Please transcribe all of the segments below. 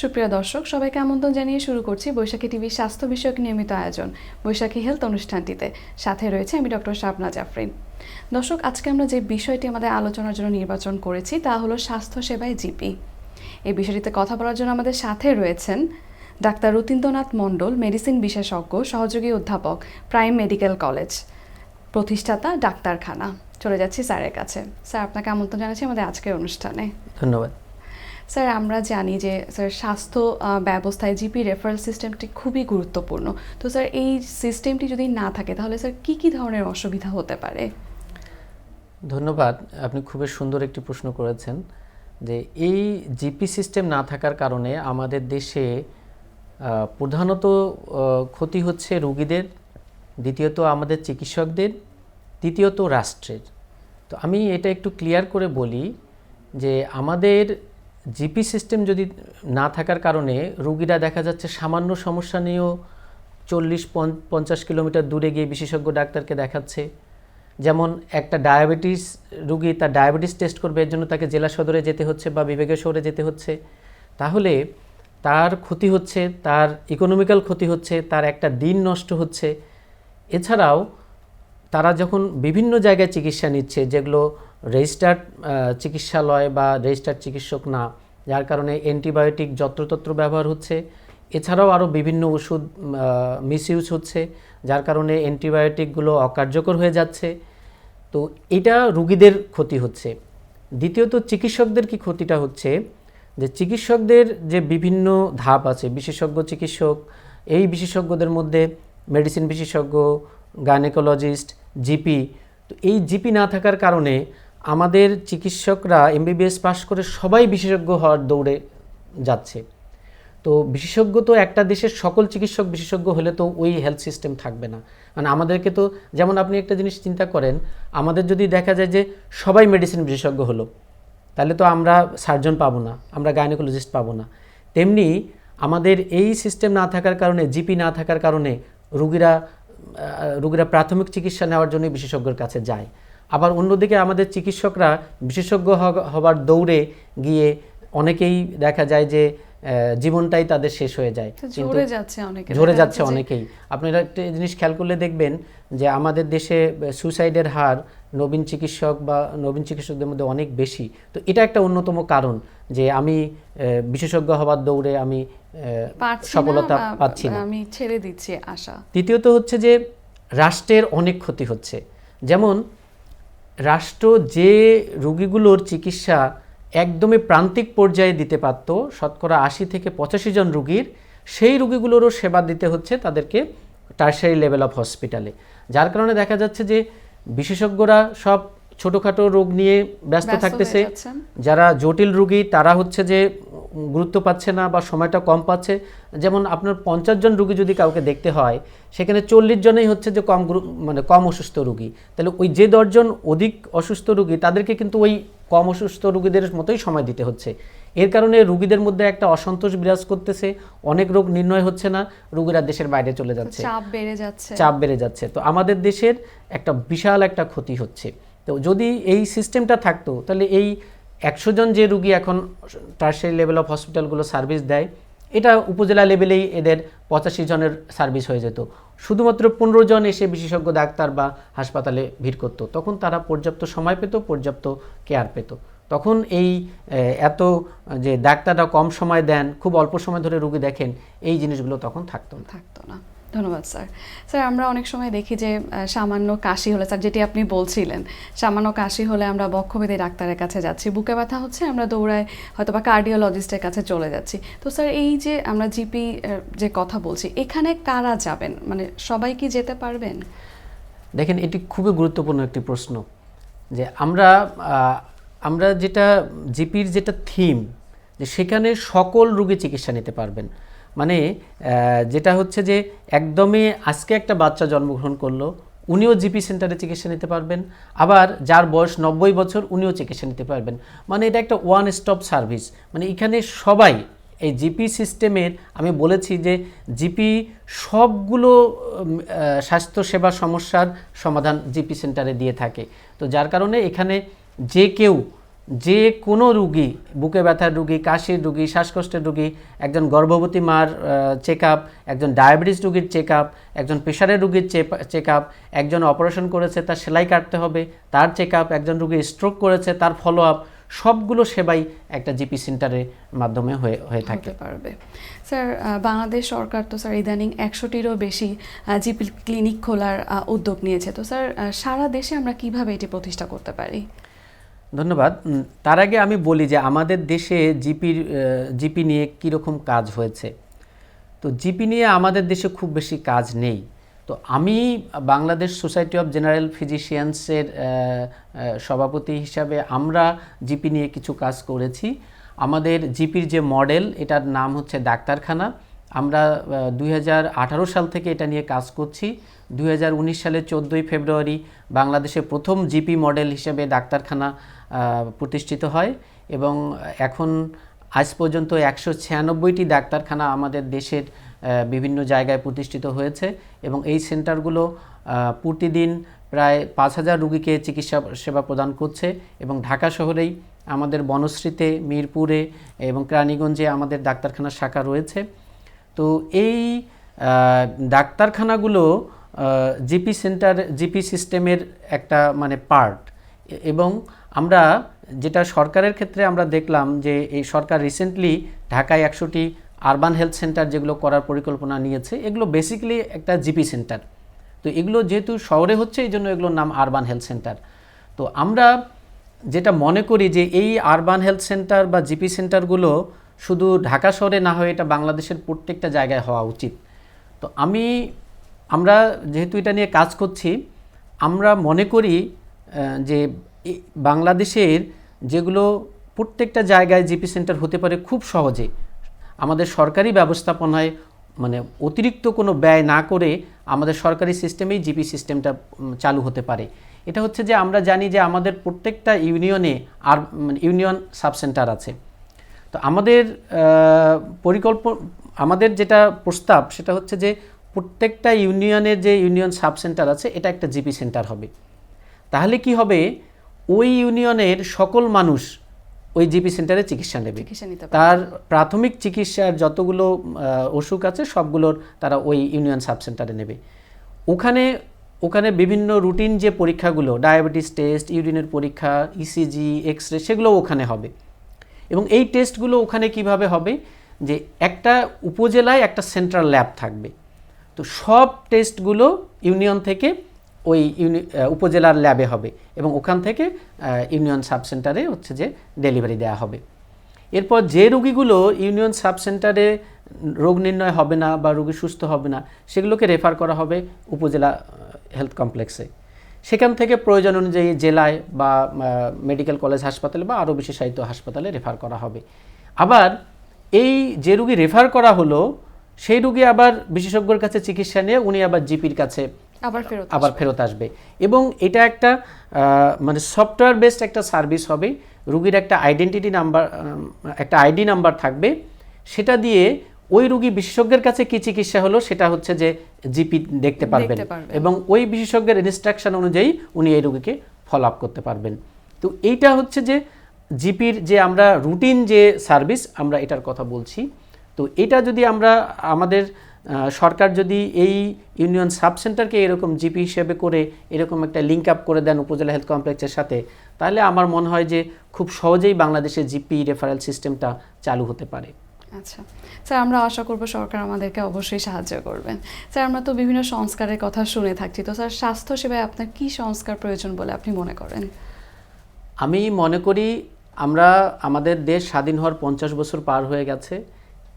সুপ্রিয় দর্শক, সবাইকে আমন্ত্রণ জানিয়ে শুরু করছি বৈশাখী টিভির স্বাস্থ্য বিষয়ক নিয়মিত আয়োজন, বৈশাখী হেলথ অনুষ্ঠানটিতে। সাথে রয়েছে আমি ডক্টর শাবনা জাফরিন। দর্শক, আজকে আমরা যে বিষয়টি আমাদের আলোচনার জন্য নির্বাচন করেছি তা হলো স্বাস্থ্য সেবায় জিপি। এই বিষয়টিতে কথা বলার জন্য আমাদের সাথে রয়েছেন ডাক্তার রতীন্দ্রনাথ মণ্ডল, মেডিসিন বিশেষজ্ঞ, সহযোগী অধ্যাপক, প্রাইম মেডিকেল কলেজ প্রতিষ্ঠাতা, ডাক্তারখানা। চলে যাচ্ছি স্যারের কাছে। স্যার, আপনাকে আমন্ত্রণ জানাচ্ছি আমাদের আজকের অনুষ্ঠানে। ধন্যবাদ। স্যার আমরা জানি যে স্যার স্বাস্থ্য ব্যবস্থায় জিপি রেফারেল সিস্টেমটি খুবই গুরুত্বপূর্ণ। তো স্যার এই সিস্টেমটি যদি না থাকে, তাহলে স্যার কি কি ধরনের অসুবিধা হতে পারে? ধন্যবাদ। আপনি খুবই সুন্দর একটি প্রশ্ন করেছেন যে, এই জিপি সিস্টেম না থাকার কারণে আমাদের দেশে প্রধানত ক্ষতি হচ্ছে রুগীদের, দ্বিতীয়ত আমাদের চিকিৎসকদের, তৃতীয়ত রাষ্ট্রের। তো আমি এটা একটু ক্লিয়ার করে বলি যে, আমাদের জিপি সিস্টেম যদি না থাকার কারণে রুগীরা দেখা যাচ্ছে সামান্য সমস্যা নিয়েও চল্লিশ পঞ্চাশ কিলোমিটার দূরে গিয়ে বিশেষজ্ঞ ডাক্তারকে দেখাচ্ছে। যেমন একটা ডায়াবেটিস রুগী তার ডায়াবেটিস টেস্ট করবে, এর জন্য তাকে জেলা সদরে যেতে হচ্ছে বা বিভাগীয় শহরে যেতে হচ্ছে। তাহলে তার ক্ষতি হচ্ছে, তার ইকোনমিক্যাল ক্ষতি হচ্ছে, তার একটা দিন নষ্ট হচ্ছে। এছাড়াও তারা যখন বিভিন্ন জায়গায় চিকিৎসা নিচ্ছে, যেগুলো রেজিস্টার্ড চিকিৎসালয় বা রেজিস্টার্ড চিকিৎসক না, যার কারণে অ্যান্টিবায়োটিক যত্রতত্র ব্যবহার হচ্ছে, এছাড়াও আরও বিভিন্ন ওষুধ মিসইউজ হচ্ছে, যার কারণে অ্যান্টিবায়োটিকগুলো অকার্যকর হয়ে যাচ্ছে। তো এটা রুগীদের ক্ষতি হচ্ছে। দ্বিতীয়ত চিকিৎসকদের কি ক্ষতিটা হচ্ছে? যে চিকিৎসকদের যে বিভিন্ন ধাপ আছে, বিশেষজ্ঞ চিকিৎসক, এই বিশেষজ্ঞদের মধ্যে মেডিসিন বিশেষজ্ঞ গাইনেকোলজিস্ট জিপি। তো এই জিপি না থাকার কারণে আমাদের চিকিৎসকরা এমবিবিএস পাশ করে সবাই বিশেষজ্ঞ হওয়ার দৌড়ে যাচ্ছে। তো বিশেষজ্ঞ তো একটা দেশের সকল চিকিৎসক বিশেষজ্ঞ হলে তো ওই হেলথ সিস্টেম থাকবে না। মানে আমাদেরকে তো যেমন আপনি একটা জিনিস চিন্তা করেন, আমাদের যদি দেখা যায় যে সবাই মেডিসিন বিশেষজ্ঞ হলো, তাহলে তো আমরা সার্জন পাবো না, আমরা গাইনোকোলজিস্ট পাবো না। তেমনি আমাদের এই সিস্টেম না থাকার কারণে, জিপি না থাকার কারণে রুগীরা রুগীরা প্রাথমিক চিকিৎসা নেওয়ার জন্য বিশেষজ্ঞের কাছে যায়। আবার অন্যদিকে আমাদের চিকিৎসকরা বিশেষজ্ঞ হবার দৌড়ে গিয়ে অনেকেই দেখা যায় যে জীবনটাই তাদের শেষ হয়ে যায়। ঝরে যাচ্ছে অনেকেই। আপনারা একটা জিনিস খেয়াল করলে দেখবেন যে আমাদের দেশে সুসাইডের হার নবীন চিকিৎসক বা নবীন চিকিৎসকদের মধ্যে অনেক বেশি। তো এটা একটা অন্যতম কারণ যে আমি বিশেষজ্ঞ হবার দৌড়ে আমি সফলতা পাচ্ছি না। আমি ছেড়ে দিচ্ছি আশা। তৃতীয়ত হচ্ছে যে রাষ্ট্রের অনেক ক্ষতি হচ্ছে। যেমন রাষ্ট্র যে রুগীগুলোর চিকিৎসা একদমই প্রান্তিক পর্যায়ে দিতে পারত শতকরা আশি থেকে পঁচাশি জন রুগীর সেই রুগীগুলোরও সেবা দিতে হচ্ছে তাদেরকে টার্সারি লেভেল অফ হসপিটালে যার কারণে দেখা যাচ্ছে যে বিশেষজ্ঞরা সব ছোটোখাটো রোগ নিয়ে ব্যস্ত থাকতেছে। যারা জটিল রুগী তারা হচ্ছে যে গুরুত্ব পাচ্ছে না বা সময়টা কম পাচ্ছে। যেমন আপনার পঞ্চাশ জন রুগী যদি কাউকে দেখতে হয় সেখানে চল্লিশ জনেই হচ্ছে যে কম মানে কম অসুস্থ রুগী। তাহলে ওই যে দশজন অধিক অসুস্থ রুগী তাদেরকে কিন্তু ওই কম অসুস্থ রুগীদের মতোই সময় দিতে হচ্ছে। এর কারণে রুগীদের মধ্যে একটা অসন্তোষ বিরাজ করতেছে। অনেক রোগ নির্ণয় হচ্ছে না রুগীরা দেশের বাইরে চলে যাচ্ছে। চাপ বেড়ে যাচ্ছে। চাপ বেড়ে যাচ্ছে। তো আমাদের দেশের একটা বিশাল একটা ক্ষতি হচ্ছে। তো যদি এই সিস্টেমটা থাকতো তাহলে এই একশো জন যে রুগী এখন টার্সারি লেভেল অফ হসপিটালগুলো সার্ভিস দেয় এটা উপজেলা লেভেলেই এদের পঁচাশি জনের সার্ভিস হয়ে যেত। শুধুমাত্র পনেরো জন এসে বিশেষজ্ঞ ডাক্তার বা হাসপাতালে ভিড় করতো। তখন তারা পর্যাপ্ত সময় পেত পর্যাপ্ত কেয়ার পেত। তখন এই এত যে ডাক্তাররা কম সময় দেন খুব অল্প সময় ধরে রুগী দেখেন এই জিনিসগুলো তখন থাকতো না। থাকতো না। ধন্যবাদ স্যার। স্যার আমরা অনেক সময় দেখি যে সামান্য কাশি হলে স্যার যেটি আপনি বলছিলেন সামান্য কাশি হলে আমরা বক্ষবেদী ডাক্তারের কাছে যাচ্ছি বুকে ব্যথা হচ্ছে আমরা দৌড়ায় হয়তো বা কার্ডিওলজিস্টের কাছে চলে যাচ্ছি। তো স্যার এই যে আমরা জিপি যে কথা বলছি এখানে কারা যাবেন? মানে সবাই কি যেতে পারবেন? দেখেন এটি খুবই গুরুত্বপূর্ণ একটি প্রশ্ন যে আমরা আমরা যেটা জিপির যেটা থিম, যে সেখানে সকল রোগী চিকিৎসা নিতে পারবেন। মানে যেটা হচ্ছে যে একদমই আজকে একটা বাচ্চা জন্মগ্রহণ করল, উনিও জিপি সেন্টারে চিকিৎসা নিতে পারবেন। আবার যার বয়স নব্বই বছর, উনিও চিকিৎসা নিতে পারবেন। মানে এটা একটা ওয়ান স্টপ সার্ভিস মানে এখানে সবাই, এই জিপি সিস্টেমের, আমি বলেছি যে জিপি সবগুলো স্বাস্থ্যসেবা সমস্যার সমাধান জিপি সেন্টারে দিয়ে থাকে। তো যার কারণে এখানে যে কেউ যে কোনো রুগী বুকে ব্যথার রুগী কাশির রুগী শ্বাসকষ্টের রুগী একজন গর্ভবতী মার চেক আপ একজন ডায়াবেটিস রুগীর চেক আপ একজন প্রেশারের রুগীর চেক আপ একজন অপারেশন করেছে তার সেলাই কাটতে হবে তার চেক আপ একজন রুগী স্ট্রোক করেছে তার ফলো আপ সবগুলো সেবাই একটা জিপি সেন্টারের মাধ্যমে হয়ে হয়ে থাকতে পারবে। স্যার বাংলাদেশ সরকার তো স্যার ইদানিং একশোটিরও বেশি জিপি ক্লিনিক খোলার উদ্যোগ নিয়েছে। তো স্যার সারা দেশে আমরা কীভাবে এটি প্রতিষ্ঠা করতে পারি? ধন্যবাদ। তার আগে আমি বলি যে আমাদের দেশে জিপির জিপি নিয়ে কীরকম কাজ হয়েছে। তো জিপি নিয়ে আমাদের দেশে খুব বেশি কাজ নেই। তো আমি বাংলাদেশ সোসাইটি অফ জেনারেল ফিজিশিয়ানসের সভাপতি হিসাবে আমরা জিপি নিয়ে কিছু কাজ করেছি। আমাদের জিপির যে মডেল, এটার নাম হচ্ছে ডাক্তারখানা। আমরা দুই হাজার আঠারো সাল থেকে এটা নিয়ে কাজ করছি। উনিশ সালের চোদ্দোই ফেব্রুয়ারি বাংলাদেশে প্রথম জিপি মডেল হিসেবে ডাক্তারখানা প্রতিষ্ঠিত হয় এবং এখন আজ পর্যন্ত একশো ছিয়ানব্বইটি ডাক্তারখানা আমাদের দেশের বিভিন্ন জায়গায় প্রতিষ্ঠিত হয়েছে এবং এই সেন্টারগুলো প্রতিদিন প্রায় পাঁচ হাজার রুগীকে চিকিৎসা সেবা প্রদান করছে এবং ঢাকা শহরেই আমাদের বনশ্রীতে, মিরপুরে এবং কেরানীগঞ্জে আমাদের ডাক্তারখানার শাখা রয়েছে। তো এই ডাক্তারখানাগুলো জিপি সেন্টার, জিপি সিস্টেমের একটা মানে পার্ট। এবং আমরা যেটা সরকারের ক্ষেত্রে আমরা দেখলাম যে এই সরকার রিসেন্টলি ঢাকায় একশোটি আরবান হেলথ সেন্টার যেগুলো করার পরিকল্পনা নিয়েছে, এগুলো বেসিক্যালি একটা জিপি সেন্টার। তো এগুলো যেহেতু শহরে হচ্ছে, এই জন্য এগুলোর নাম আরবান হেলথ সেন্টার তো আমরা যেটা মনে করি যে এই আরবান হেলথ সেন্টার বা জিপি সেন্টারগুলো শুধু ঢাকা শহরে না হয়ে, এটা বাংলাদেশের প্রত্যেকটা জায়গায় হওয়া উচিত। তো আমি আমরা যেহেতু এটা নিয়ে কাজ করছি, আমরা মনে করি যে বাংলাদেশের যেগুলো প্রত্যেকটা জায়গায় জিপি সেন্টার হতে পারে খুব সহজে। আমাদের সরকারি ব্যবস্থাপনায় মানে অতিরিক্ত কোনো ব্যয় না করে আমাদের সরকারি সিস্টেমেই জিপি সিস্টেমটা চালু হতে পারে। এটা হচ্ছে যে আমরা জানি যে আমাদের প্রত্যেকটা ইউনিয়নে আর ইউনিয়ন সাব সেন্টার আছে। তো আমাদের পরিকল্প, আমাদের যেটা প্রস্তাব সেটা হচ্ছে যে প্রত্যেকটা ইউনিয়নের যে ইউনিয়ন সাব সেন্টার আছে এটা একটা জিপি সেন্টার হবে। তাহলে কি হবে? ওই ইউনিয়নের সকল মানুষ ওই জিপি সেন্টারে চিকিৎসা নেবে। তার প্রাথমিক চিকিৎসার যতগুলো অসুখ আছে সবগুলোর তারা ওই ইউনিয়ন সাব সেন্টারে নেবে। ওখানে ওখানে বিভিন্ন রুটিন যে পরীক্ষাগুলো ডায়াবেটিস টেস্ট ইউরিনের পরীক্ষা ইসিজি এক্স রে সেগুলো ওখানে হবে। এবং এই টেস্টগুলো ওখানে কীভাবে হবে? যে একটা উপজেলায় একটা সেন্ট্রাল ল্যাব থাকবে। তো সব টেস্টগুলো ইউনিয়ন থেকে ওই ইউনি উপজেলার ল্যাবে হবে এবং ওখান থেকে ইউনিয়ন সাব সেন্টারে হচ্ছে যে ডেলিভারি দেওয়া হবে। এরপর যে রুগীগুলো ইউনিয়ন সাব সেন্টারে রোগ নির্ণয় হবে না বা রুগী সুস্থ হবে না, সেগুলোকে রেফার করা হবে উপজেলা হেলথ কমপ্লেক্সে। সেখান থেকে প্রয়োজন অনুযায়ী জেলায় বা মেডিকেল কলেজ হাসপাতালে বা আরও বিশেষায়িত হাসপাতালে রেফার করা হবে। আবার এই যে রুগী রেফার করা হলো সেই রুগী আবার বিশেষজ্ঞর কাছে চিকিৎসা নিয়ে উনি আবার জিপির কাছে আবার ফেরত আবার ফেরত আসবে। এবং এটা একটা মানে সফটওয়্যার বেসড একটা সার্ভিস হবে। রুগীর একটা আইডেন্টিটি নাম্বার একটা আইডি নাম্বার থাকবে। সেটা দিয়ে ওই রুগী বিশেষজ্ঞের কাছে কি চিকিৎসা হলো সেটা হচ্ছে যে জিপি দেখতে পারবেন দেখতে পারবেন। এবং ওই বিশেষজ্ঞের ইনস্ট্রাকশন অনুযায়ী উনি এই রুগীকে ফলো আপ করতে পারবেন। তো এইটা হচ্ছে যে জিপির যে আমরা রুটিন যে সার্ভিস আমরা এটার কথা বলছি। তো এটা যদি আমরা আমাদের সরকার যদি এই ইউনিয়ন সাব সেন্টারকে এরকম জিপি হিসেবে করে এরকম একটা লিঙ্ক আপ করে দেন উপজেলা হেলথ কমপ্লেক্সের সাথে তাহলে আমার মনে হয় যে খুব সহজেই বাংলাদেশে জিপি রেফারেল সিস্টেমটা চালু হতে পারে। আচ্ছা। স্যার আমরা আশা করব সরকার আমাদেরকে অবশ্যই সাহায্য করবেন। স্যার আমরা তো বিভিন্ন সংস্কারের কথা শুনে থাকছি। তো স্যার স্বাস্থ্য সেবায় আপনার কি সংস্কার প্রয়োজন বলে আপনি মনে করেন? আমি মনে করি আমরা আমাদের দেশ স্বাধীন হওয়ার পঞ্চাশ বছর পার হয়ে গেছে।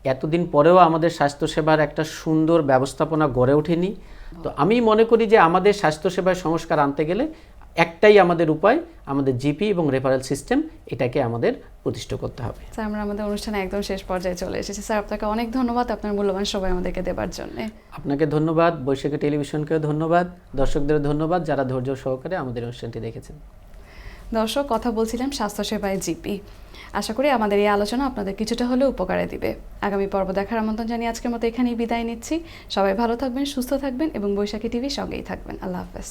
এতদিন পরেও আমাদের স্বাস্থ্যসেবার একটা সুন্দর ব্যবস্থাপনা গড়ে ওঠেনি। তো আমি মনে করি যে আমাদের স্বাস্থ্যসেবায় সংস্কার আনতে গেলে একটাই আমাদের উপায় আমাদের জিপি এবং রেফারেল সিস্টেম এটাকে আমাদের প্রতিষ্ঠা করতে হবে। স্যার আমরা আমাদের অনুষ্ঠানে একদম শেষ পর্যায়ে চলে এসেছি। স্যার আপনাকে অনেক ধন্যবাদ আপনার মূল্যবান সময় আমাদেরকে দেবার জন্য। আপনাকে ধন্যবাদ। বৈশাখী টেলিভিশনকেও ধন্যবাদ। দর্শকদের ধন্যবাদ যারা ধৈর্য সহকারে আমাদের অনুষ্ঠানটি দেখেছেন। দর্শক, কথা বলছিলাম স্বাস্থ্যসেবায় জিপি। আশা করি আমাদের এই আলোচনা আপনাদের কিছুটা হলেও উপকারে দিবে। আগামী পর্ব দেখার আমন্ত্রণ জানিয়ে আজকের মতো এখানেই বিদায় নিচ্ছি। সবাই ভালো থাকবেন, সুস্থ থাকবেন এবং বৈশাখী টিভি সঙ্গেই থাকবেন। আল্লাহ হাফেজ।